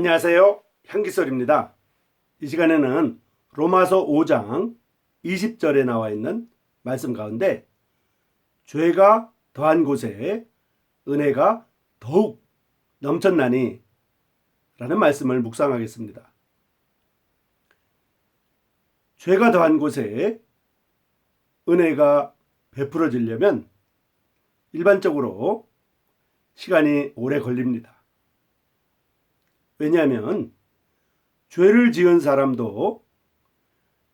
안녕하세요. 향기설입니다. 이 시간에는 로마서 5장 20절에 나와 있는 말씀 가운데 죄가 더한 곳에 은혜가 더욱 넘쳤나니 라는 말씀을 묵상하겠습니다. 죄가 더한 곳에 은혜가 베풀어지려면 일반적으로 시간이 오래 걸립니다. 왜냐하면 죄를 지은 사람도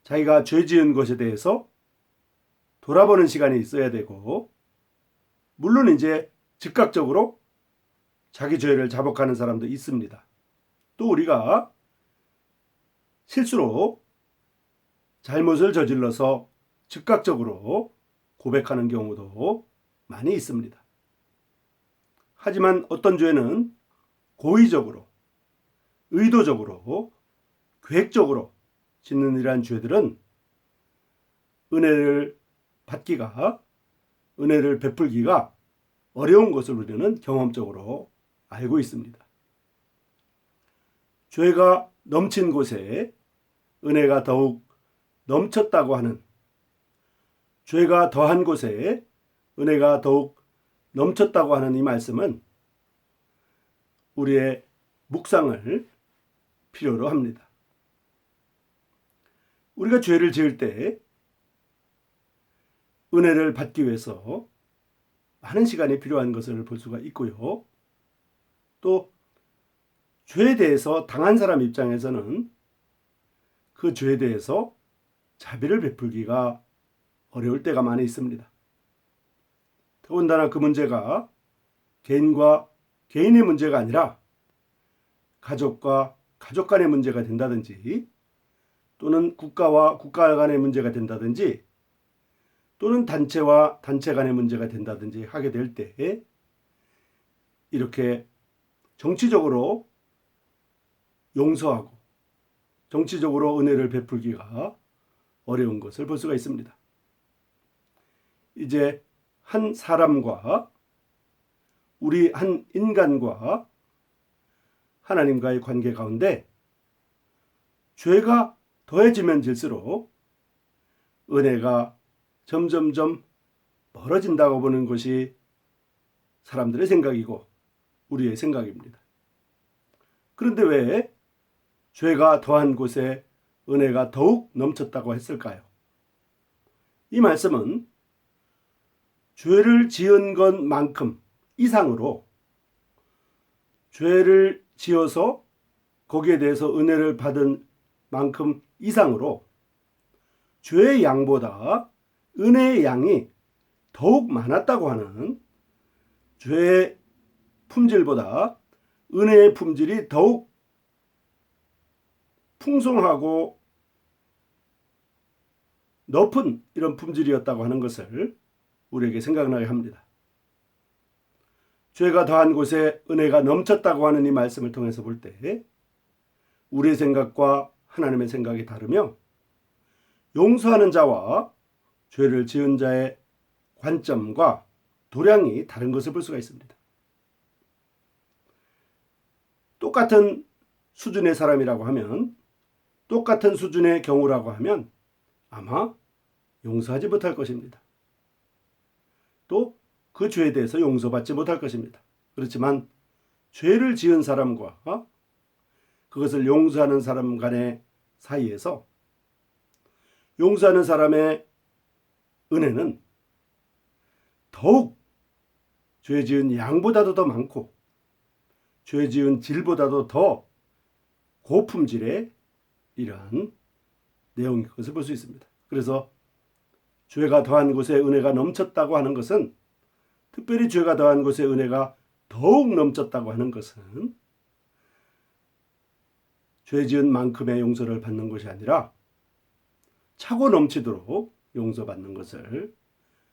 자기가 죄 지은 것에 대해서 돌아보는 시간이 있어야 되고, 물론 이제 즉각적으로 자기 죄를 자복하는 사람도 있습니다. 또 우리가 실수로 잘못을 저질러서 즉각적으로 고백하는 경우도 많이 있습니다. 하지만 어떤 죄는 고의적으로, 의도적으로, 계획적으로 짓는 이러한 죄들은 은혜를 받기가, 은혜를 베풀기가 어려운 것을 우리는 경험적으로 알고 있습니다. 죄가 넘친 곳에 은혜가 더욱 넘쳤다고 하는 죄가 더한 곳에 은혜가 더욱 넘쳤다고 하는 이 말씀은 우리의 묵상을 필요로 합니다. 우리가 죄를 지을 때 은혜를 받기 위해서 많은 시간이 필요한 것을 볼 수가 있고요. 또 죄에 대해서 당한 사람 입장에서는 그 죄에 대해서 자비를 베풀기가 어려울 때가 많이 있습니다. 더군다나 그 문제가 개인과 개인의 문제가 아니라 가족과 가족 간의 문제가 된다든지 또는 국가와 국가 간의 문제가 된다든지 또는 단체와 단체 간의 문제가 된다든지 하게 될 때 이렇게 정치적으로 용서하고 정치적으로 은혜를 베풀기가 어려운 것을 볼 수가 있습니다. 이제 한 사람과 우리 한 인간과 하나님과의 관계 가운데 죄가 더해지면 질수록 은혜가 점점점 멀어진다고 보는 것이 사람들의 생각이고 우리의 생각입니다. 그런데 왜 죄가 더한 곳에 은혜가 더욱 넘쳤다고 했을까요? 이 말씀은 죄를 지은 것만큼 이상으로 죄를 지어서 거기에 대해서 은혜를 받은 만큼 이상으로 죄의 양보다 은혜의 양이 더욱 많았다고 하는 죄의 품질보다 은혜의 품질이 더욱 풍성하고 높은 이런 품질이었다고 하는 것을 우리에게 생각나게 합니다. 죄가 더한 곳에 은혜가 넘쳤다고 하는 이 말씀을 통해서 볼 때 우리의 생각과 하나님의 생각이 다르며 용서하는 자와 죄를 지은 자의 관점과 도량이 다른 것을 볼 수가 있습니다. 똑같은 수준의 사람이라고 하면 똑같은 수준의 경우라고 하면 아마 용서하지 못할 것입니다. 또 그 죄에 대해서 용서받지 못할 것입니다. 그렇지만 죄를 지은 사람과 그것을 용서하는 사람 간의 사이에서 용서하는 사람의 은혜는 더욱 죄 지은 양보다도 더 많고 죄 지은 질보다도 더 고품질의 이러한 내용인 것을 볼 수 있습니다. 그래서 죄가 더한 곳에 은혜가 넘쳤다고 하는 것은 특별히 죄가 더한 곳에 은혜가 더욱 넘쳤다고 하는 것은 죄 지은 만큼의 용서를 받는 것이 아니라 차고 넘치도록 용서받는 것을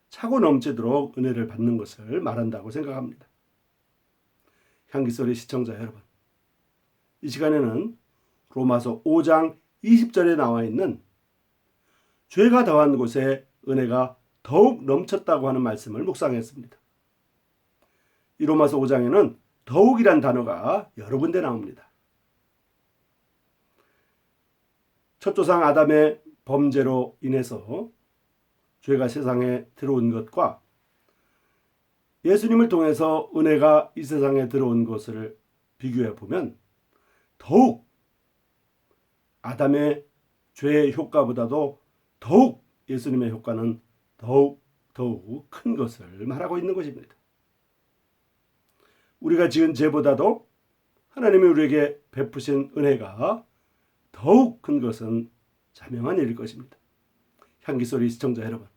차고 넘치도록 은혜를 받는 것을 말한다고 생각합니다. 향기소리 시청자 여러분, 이 시간에는 로마서 5장 20절에 나와 있는 죄가 더한 곳에 은혜가 더욱 넘쳤다고 하는 말씀을 묵상했습니다. 이 로마서 5장에는 더욱이란 단어가 여러 군데 나옵니다. 첫 조상 아담의 범죄로 인해서 죄가 세상에 들어온 것과 예수님을 통해서 은혜가 이 세상에 들어온 것을 비교해 보면 더욱 아담의 죄의 효과보다도 더욱 예수님의 효과는 더욱 더욱 큰 것을 말하고 있는 것입니다. 우리가 지은 죄보다도 하나님이 우리에게 베푸신 은혜가 더욱 큰 것은 자명한 일일 것입니다. 향기소리 시청자 여러분,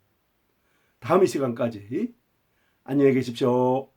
다음 이 시간까지 안녕히 계십시오.